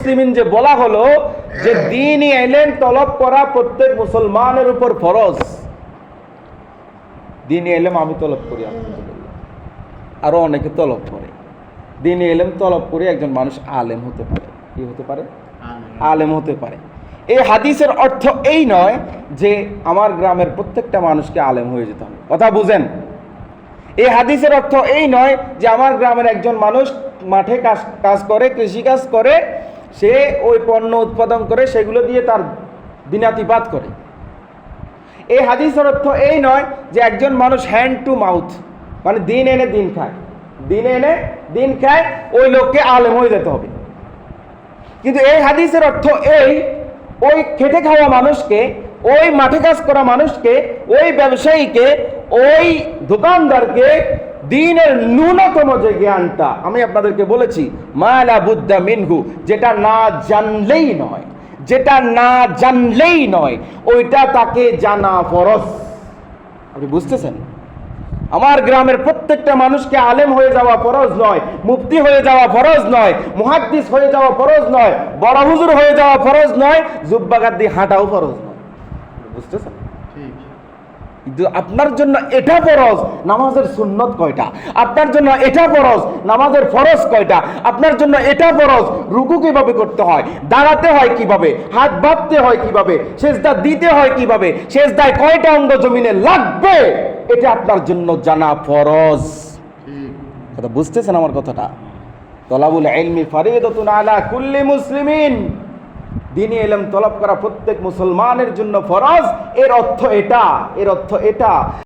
মুসলিমিন যে বলা হলো যে দিনই এলেন তলব করা প্রত্যেক মুসলমানের উপর ফরজ। দিনই এলেম আমি তলব করি অনেকে তলব করে। দিনই এলেম তলব করে একজন মানুষ আলেম হতে পারে। কি হতে পারে? আলেম হতে পারে। এই হাদিসের অর্থ এই নয় যে আমার গ্রামের প্রত্যেকটা মানুষকে আলেম হয়ে যেতে হবে। কথা বুঝেন? এই হাদিসের অর্থ এই নয় যে আমার গ্রামের একজন মানুষ মাঠে কাজ কাজ করে কৃষিকাজ করে সে ওই পণ্য উৎপাদন করে, সেগুলো দিয়ে তার দিনাতিপাত করে। এই হাদিসের অর্থ এই নয় যে একজন মানুষ হ্যান্ড টু মাউথ মানে দিন এনে দিন খায়। দিন এনে দিন খায়, ওই লোককে আলেম হয়ে যেতে হবে। কিন্তু এই হাদিসের অর্থ এই, ওই খেটে খাওয়া মানুষকে, ওই মাঠে কাজ করা মানুষকে, ওই ব্যবসায়ীকে ওই দোকানদারকে দিনের ন্যূনতম যে জ্ঞানটা, আমি আপনাদেরকে বলেছি, মালা বুদ্ধা মিনহু, যেটা না জানলেই নয়, যেটা না জানলেই নয়, ওইটা তাকে জানা ফরজ। আপনি বুঝতেছেন? আমার গ্রামের প্রত্যেকটা মানুষকে আলেম হয়ে যাওয়া ফরজ নয়, মুফতি হয়ে যাওয়া ফরজ নয়, মুহাদ্দিস হয়ে যাওয়া ফরজ নয়, বড় হুজুর হয়ে যাওয়া ফরজ নয় জুব্বাগার দিয়ে হাঁটাও ফরজ নয়। বুঝতেছেন? কিন্তু আপনার জন্য এটা ফরজ নামাজের সুন্নত কয়টা? আপনার জন্য এটা ফরজ নামাজের ফরজ কয়টা? আপনার জন্য এটা ফরজ রুকু কীভাবে করতে হয়? দাঁড়াতে হয় কীভাবে? হাত বাঁধতে হয় কীভাবে? সেজদা দিতে হয় কীভাবে? সেজদায় কয়টা অঙ্গ জমিনে লাগবে? এটা আপনার জন্য জানা ফরজ। কথা বুঝতেছেন আমার কথাটা? তলাবুল ইলমি ফারিদাতুন আলা কুল্লি মুসলিমিন। দিনী এলম তলব করা প্রত্যেক মুসলমানের জন্য ফরজ। এর অর্থ এটা এর অর্থ এটা।